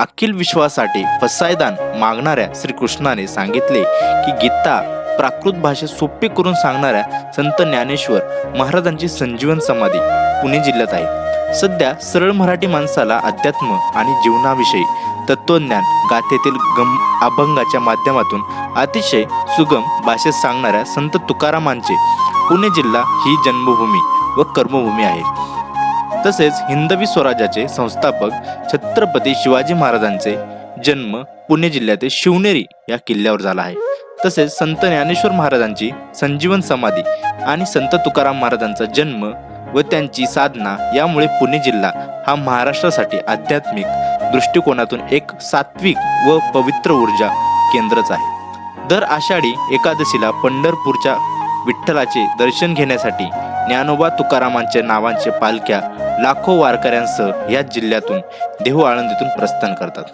अखिल विश्वासाठी फसायदान मागणाऱ्या श्रीकृष्णाने सांगितले की गीता प्राकृत भाषेत सोपे करून सांगणाऱ्या संत ज्ञानेश्वर महाराजांची संजीवन समाधी पुणे जिल्ह्यात आहे. सध्या सरळ मराठी माणसाला अध्यात्म आणि जीवनाविषयी तत्वज्ञान गाथेतील गम अभंगाच्या माध्यमातून अतिशय सुगम भाषेत सांगणाऱ्या संत तुकारामांचे पुणे जिल्हा ही जन्मभूमी व कर्मभूमी आहे. तसेच हिंदवी स्वराज्याचे संस्थापक छत्रपती शिवाजी महाराजांचे जन्म पुणे जिल्ह्यातील शिवनेरी या किल्ल्यावर झाला आहे. तसेच संत ज्ञानेश्वर महाराजांची संजीवन समाधी आणि संत तुकाराम महाराजांचा जन्म व त्यांची साधना यामुळे पुणे जिल्हा हा महाराष्ट्रासाठी आध्यात्मिक दृष्टिकोनातून एक सात्विक व पवित्र ऊर्जा केंद्रच आहे. दर आषाढी एकादशीला पंढरपूरच्या विठ्ठलाचे दर्शन घेण्यासाठी ज्ञानोबा तुकारामांच्या नावांचे पालख्या लाखो वारकऱ्यांसह या जिल्ह्यातून देहू आळंदीतून प्रस्थान करतात.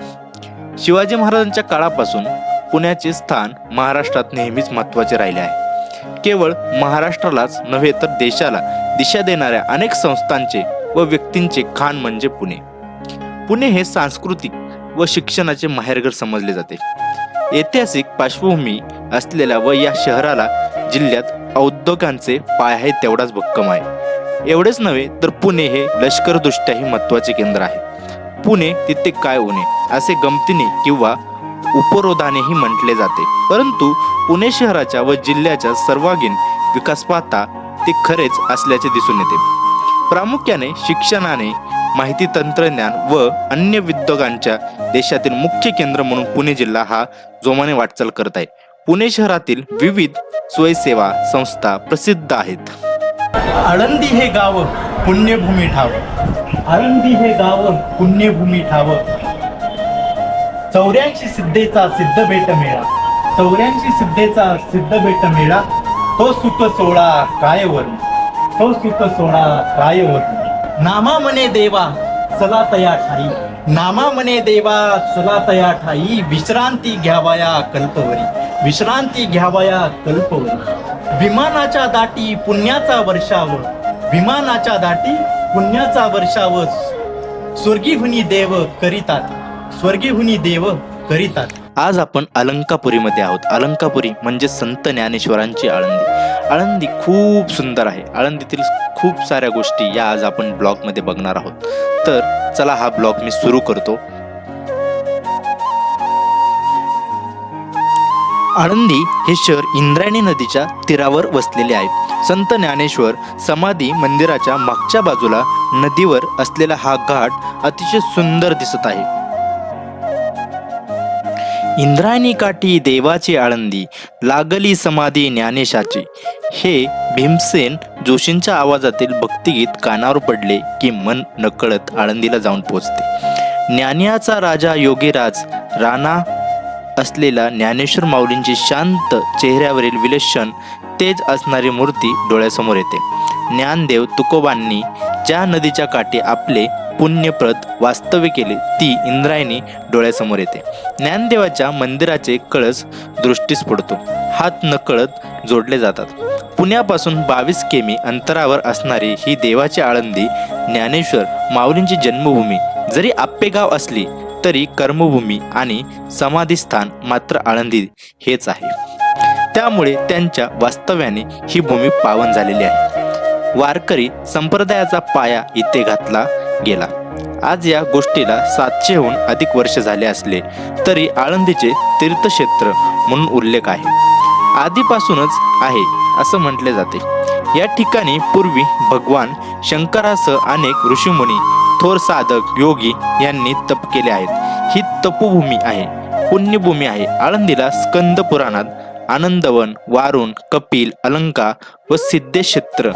शिवाजी महाराजांच्या काळापासून पुण्याचे स्थान महाराष्ट्रात नेहमीच महत्त्वाचे राहिले आहे. केवळ महाराष्ट्रालाच नव्हे तर देशाला दिशा देणाऱ्या अनेक संस्थांचे व व्यक्तींचे खाण म्हणजे पुणे. पुणे हे सांस्कृतिक व शिक्षणाचे माहेरघर समजले जाते. ऐतिहासिक पार्श्वभूमी असलेल्या व या शहराला जिल्ह्यात औद्योगांचे पाय आहे तेवढाच भक्कम आहे. एवढेच नव्हे तर पुणे हे लष्करदृष्ट्याही महत्त्वाचे केंद्र आहे. पुणे तिथे काय उणे असे गमतीने किंवा उपरोधानेही म्हटले जाते. परंतु पुणे शहराच्या व जिल्ह्याच्या सर्वांगीण विकास पाहता ते खरेच असल्याचे दिसून येते. प्रामुख्याने शिक्षणाने माहिती तंत्रज्ञान व अन्य उद्योगांच्या देशातील मुख्य केंद्र म्हणून पुणे जिल्हा हा जोमाने वाटचाल करत आहे. पुणे शहरातील विविध स्वयंसेवा संस्था प्रसिद्ध आहेत. आळंदी हे गाव पुण्यभूमी ठाव. आळंदी हे गाव पुण्यभूमी ठाव. चौऱ्याऐंशी सिद्धेचा सिद्ध बेट मेळा. चौऱ्याऐंशी सिद्धेचा सिद्ध बेट मेळा. तो सुख सोळा काय वर्ण तो सुख सोळा काय वर्ण नामा म्हणे देवा चला तया ठाई. नामा मने देवा चला तया ठाई. विश्रांती घ्यावाया कल्पवरी. विश्रांती घ्यावया कल्पवरी. विमानाच्या दाटी पुण्याचा वर्षाव विमानाच्या दाटी पुण्याचा वर्षाव स्वर्गीहुनी देव करीतात. स्वर्गीहुनी देव करीतात. आज आपण अलंकापुरीमध्ये आहोत. अलंकापुरी म्हणजे संत ज्ञानेश्वरांची आळंदी. आळंदी खूप सुंदर आहे. आळंदीतील खूप साऱ्या गोष्टी या आज आपण ब्लॉगमध्ये बघणार आहोत. तर चला हा ब्लॉग मी सुरू करतो. आळंदी हे शहर इंद्रायणी नदीच्या तीरावर वसलेले आहे. संत ज्ञानेश्वर समाधी मंदिराच्या मागच्या बाजूला नदीवर असलेला हा घाट अतिशय सुंदर दिसत आहे. इंद्रायणी काठी देवाची आळंदी लागली समाधी ज्ञानेशाची. हे भीमसेन जोशींच्या आवाजातील भक्तिगीत कानावर पडले की मन नकळत आळंदीला जाऊन पोचते ज्ञानियाचा राजा योगीराज राणा असलेला ज्ञानेश्वर माऊलींची शांत चेहऱ्यावरील विलक्षण तेज असणारी मूर्ती डोळ्यासमोर येते. ज्ञानदेव तुकोबांनी ज्या नदीच्या काठी आपले पुण्यप्रत वास्तव्य केले ती इंद्रायणी डोळ्यासमोर येते. ज्ञानदेवाच्या मंदिराचे कळस दृष्टीस पडतो. हात नकळत जोडले जातात. पुण्यापासून बावीस केमी अंतरावर असणारी ही देवाची आळंदी ज्ञानेश्वर माऊलींची जन्मभूमी. जरी आप्पेगाव असली तरी कर्मभूमी आणि समाधीस्थान मात्र आळंदी हेच आहे. त्यामुळे त्यांच्या वास्तव्याने ही भूमी पावन झालेली आहे. वारकरी संप्रदायाचा पाया इथे घातला गेला. आज या गोष्टीला सातशेहून अधिक वर्ष झाले असले तरी आळंदीचे तीर्थक्षेत्र म्हणून उल्लेख आहे. आधीपासूनच आहे असं म्हटले जाते. या ठिकाणी पूर्वी भगवान शंकरासह अनेक ऋषीमुनी थोर साधक योगी यांनी तप केले आहेत. ही तपोभूमी आहे. पुण्यभूमी आहे. आळंदीला स्कंद पुराणात आनंदवन वारुण कपिल अलंका व सिद्धेक्षेत्र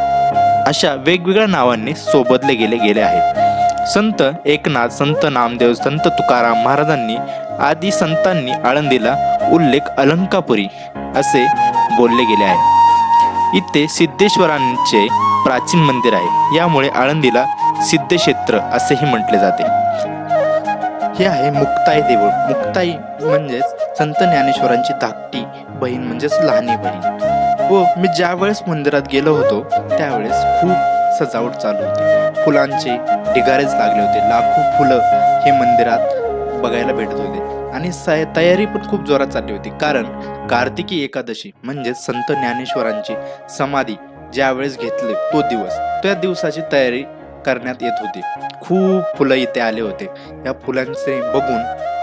अशा वेगवेगळ्या नावांनी सोबतले गेले गेले आहेत. संत एकनाथ संत नामदेव संत तुकाराम महाराजांनी आदी संतांनी आळंदीला उल्लेख अलंकापुरी असे बोलले गेले आहे. इथे सिद्धेश्वरांचे प्राचीन मंदिर आहे. यामुळे आळंदीला सिद्धक्षेत्र असेही म्हटले जाते. हे आहे मुक्ताई देऊळ. मुक्ताई म्हणजेच संत ज्ञानेश्वरांची धाकटी बहीण म्हणजेच लहानी बहीण. व मी ज्यावेळेस मंदिरात गेलो होतो त्यावेळेस खूप सजावट चालू होती. फुलांचे ढिगारेच लागले होते. लाखो फुलं हे मंदिरात बघायला भेटत होते. आणि तयारी पण खूप जोरात चालली होती. कारण कार्तिकी एकादशी म्हणजेच संत ज्ञानेश्वरांची समाधी ज्यावेळेस घेतले तो दिवस त्या दिवसाची तयारी करण्यात येत होती. खूप फुलं इथे आले होते. या फुलांचे बघून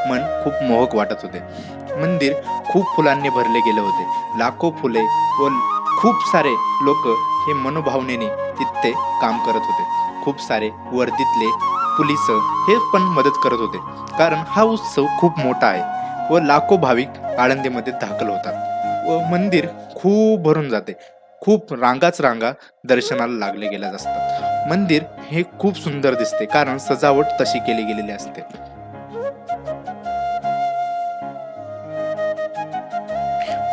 मन खूप मोहक वाटत होते. मंदिर खूप फुलांनी भरले गेले होते. लाखो फुले व खूप सारे लोक हे मनोभावनेने तिथे काम करत होते. खूप सारे वर्दीतले पुलिस हे पण मदत करत होते. कारण हा उत्सव खूप मोठा आहे व लाखो भाविक आळंदीमध्ये दाखल होतात. व मंदिर खूप भरून जाते. खूप रांगाच रांगा दर्शनाला लागले गेल्या असतात. मंदिर हे खूप सुंदर दिसते कारण सजावट तशी केली गेलेली असते.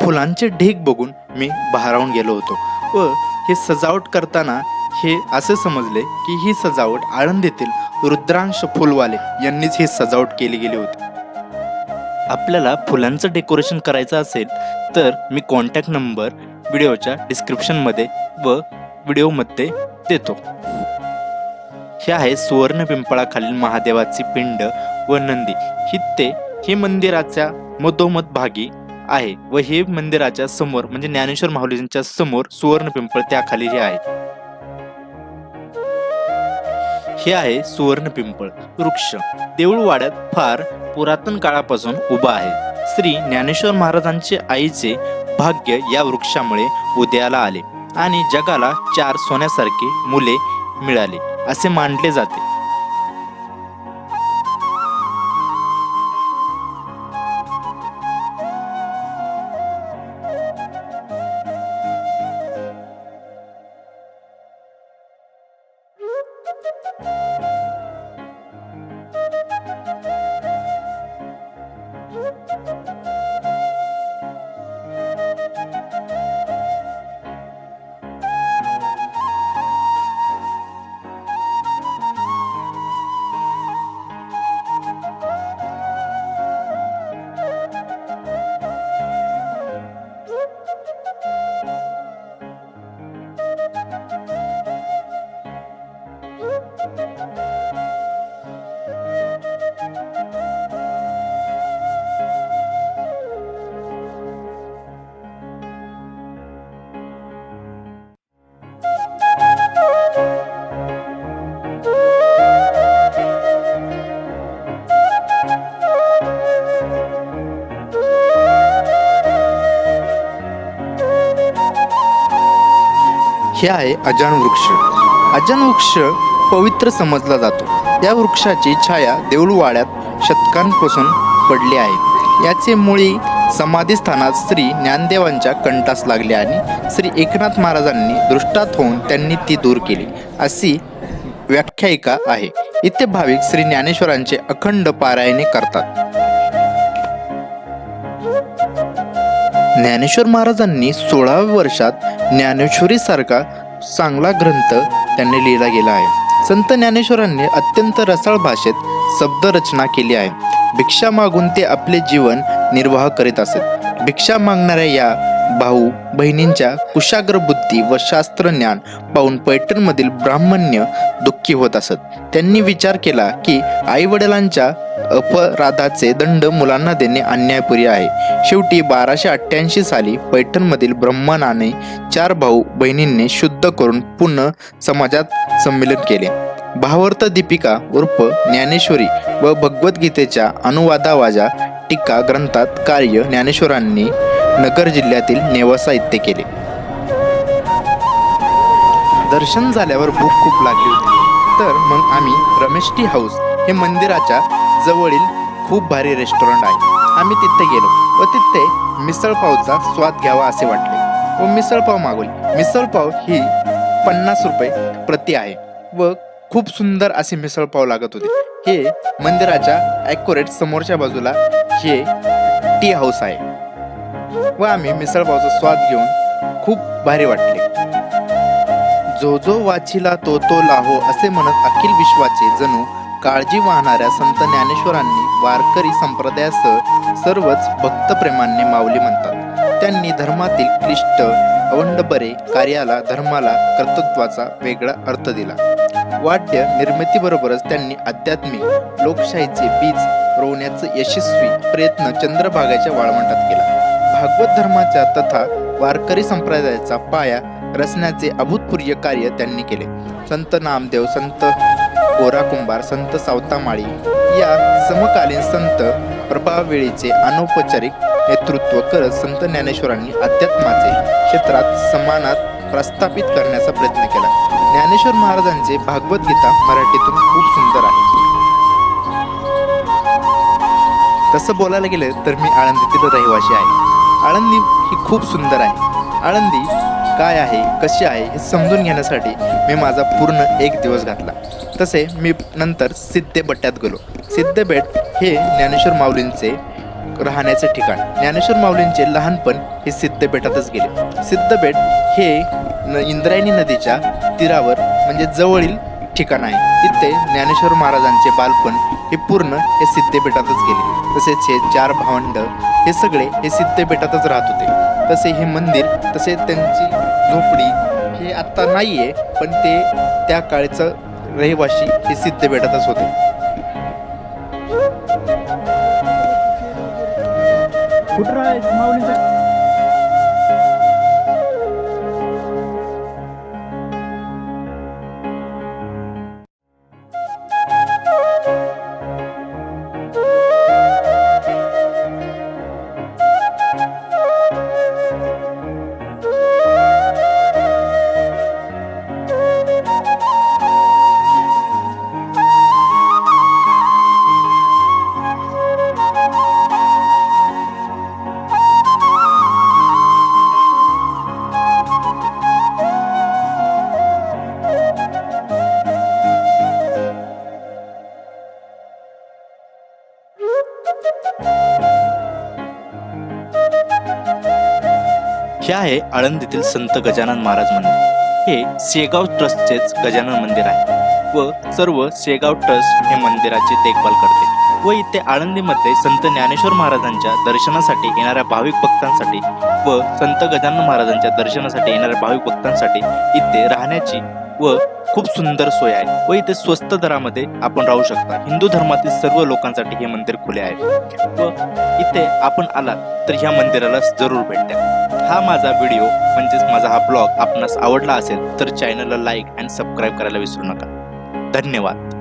फुलांचे ढीग बघून मी भारावून गेलो होतो व हे सजावट करताना हे असे समजले की ही सजावट आळंदीतील रुद्रांश फुलवाले यांनीच ही सजावट केली गेली होती. आपल्याला फुलांचं डेकोरेशन करायचं असेल तर मी कॉन्टॅक्ट नंबर व्हिडिओच्या डिस्क्रिप्शनमध्ये व व्हिडिओमध्ये देतो. हे आहे सुवर्ण पिंपळाखालील महादेवाची पिंड व नंदी. ही ते हे मंदिराच्या मधोमध भागी आहे व हे मंदिराच्या समोर म्हणजे ज्ञानेश्वर माऊलींच्या समोर सुवर्ण पिंपळ त्याखाली हे आहे. हे आहे सुवर्ण पिंपळ वृक्ष. देऊळवाड्यात फार पुरातन काळापासून उभा आहे. श्री ज्ञानेश्वर महाराजांचे आईचे भाग्य या वृक्षामुळे उदयाला आले. आणि जगाला चार सोन्यासारखी मुले मिळाले असे मानले जाते. हे आहे अजान वृक्ष. अजान वृक्ष पवित्र समजला जातो. या वृक्षाची छाया देऊळवाड्यात शतकांपासून पडली आहे. याचे मुळी समाधीस्थानात श्री ज्ञानदेवांच्या कंठास लागले आणि श्री एकनाथ महाराजांनी दृष्टात होऊन त्यांनी ती दूर केली. अशी व्याख्यायिका आहे. इथे भाविक श्री ज्ञानेश्वरांचे अखंड पारायणे करतात. ज्ञानेश्वर महाराजांनी सोळाव्या वर्षात ज्ञानेश्वरी सारखा चांगला ग्रंथ त्यांनी लिहिला गेला आहे. संत ज्ञानेश्वरांनी अत्यंत रसाळ भाषेत शब्दरचना केली आहे. भिक्षा मागून ते आपले जीवन निर्वाह करीत असत. भिक्षा मागणाऱ्या या भाऊ बहिणींच्या कुशाग्र बुद्धी व शास्त्रज्ञान पाहून पैठणमधील ब्राह्मण्य दुःखी होत असत. त्यांनी विचार केला की आई वडिलांच्या अपराधाचे दंड मुलांना देणे अन्यायपुरी आहे. शेवटी बाराशे अठ्ठ्याऐंशी साली पैठणमधील ब्रह्मनाने चार भाऊ बहिणींनी शुद्ध करून पुन्हा समाजात संमेलन केले. भावार्थ दीपिका उर्फ ज्ञानेश्वरी व भगवद्गीतेच्या अनुवादावाजा टीका ग्रंथात कार्य ज्ञानेश्वरांनी नगर जिल्ह्यातील नेवासा इथे केले. दर्शन झाल्यावर भूक खूप लागली होती. तर मग आम्ही रमेश टी हाऊस हे मंदिराच्या जवळील खूप भारी रेस्टॉरंट आहे. आम्ही तिथे गेलो व तिथे मिसळपावचा स्वाद घ्यावा असे वाटले. व मिसळपाव मागवली. मिसळपाव ही पन्नास रुपये प्रति आहे व खूप सुंदर असे मिसळपाव लागत होते. हे मंदिराच्या ॲक्युरेट समोरच्या बाजूला हे टी हाऊस आहे. व आम्ही मिसळपावचा स्वाद घेऊन खूप भारी वाटले. जो जो वाचिला तो तो लाहो असे म्हणत अखिल विश्वाचे जणू काळजी वाहणाऱ्या संत ज्ञानेश्वरांनी वारकरी संप्रदायासह सर्वच भक्तप्रेमांनी माऊली म्हणतात. त्यांनी धर्मातील क्लिष्ट अवंडबरे कार्याला धर्माला कर्तृत्वाचा वेगळा अर्थ दिला. वाद्य निर्मितीबरोबरच त्यांनी आध्यात्मिक लोकशाहीचे बीज रोवण्याचा यशस्वी प्रयत्न चंद्रभागाच्या वाळवंटात केला. भागवत धर्माच्या तथा वारकरी संप्रदायाचा पाया रचण्याचे अभूतपूर्व कार्य त्यांनी केले. संत नामदेव संत गोरा कुंभार संत सावतामाळी या समकालीन संत प्रभावेळीचे अनौपचारिक नेतृत्व करत संत ज्ञानेश्वरांनी अध्यात्माचे क्षेत्रात समानात प्रस्थापित करण्याचा प्रयत्न केला. ज्ञानेश्वर महाराजांचे भागवत गीता मराठीतून खूप सुंदर आहे. तसं बोलायला गेलं तर मी आळंदीतील रहिवासी आहे. आळंदी ही खूप सुंदर आहे. आळंदी काय आहे कशी आहे हे समजून घेण्यासाठी मी माझा पूर्ण एक दिवस घातला. तसे मी नंतर सिद्धेबट्ट्यात गेलो. सिद्धबेट हे ज्ञानेश्वर माऊलींचे राहण्याचे ठिकाण. ज्ञानेश्वर माऊलींचे लहानपण हे सिद्धबेटातच गेले. सिद्धबेट हे न इंद्रायणी नदीच्या तीरावर म्हणजे जवळील ठिकाण आहे. तिथे ज्ञानेश्वर महाराजांचे बालपण हे पूर्ण हे सिद्धेबेटातच गेले. तसेच हे चार भावंड हे सगळे हे सिद्धेबेटातच राहत होते. तसे हे मंदिर तसे त्यांची झोपडी हे आत्ता नाही आहे पण ते त्या काळचं रहिवाशी हे सिद्ध सिद्धेबेटातच होते. कुठं राहायचं माऊलीचं? हे आहे आळंदीतील संत गजानन महाराज मंदिर. हे शेगाव ट्रस्टचेच गजानन मंदिर आहे व सर्व शेगाव ट्रस्ट हे मंदिराची देखभाल करते व इथे आळंदीमध्ये संत ज्ञानेश्वर महाराजांच्या दर्शनासाठी येणाऱ्या भाविक भक्तांसाठी व संत गजानन महाराजांच्या दर्शनासाठी येणाऱ्या भाविक भक्तांसाठी इथे राहण्याची व खूप सुंदर सोय आहे व इथे स्वस्त दरामध्ये आपण राहू शकता. हिंदू धर्मातील सर्व लोकांसाठी हे मंदिर खुले आहे व इथे आपण आलात तर ह्या मंदिराला जरूर भेट द्या. हा माझा व्हिडिओ म्हणजेच माझा हा ब्लॉग आपणास आवडला असेल तर चॅनलला लाईक अँड सबस्क्राईब करायला विसरू नका. धन्यवाद.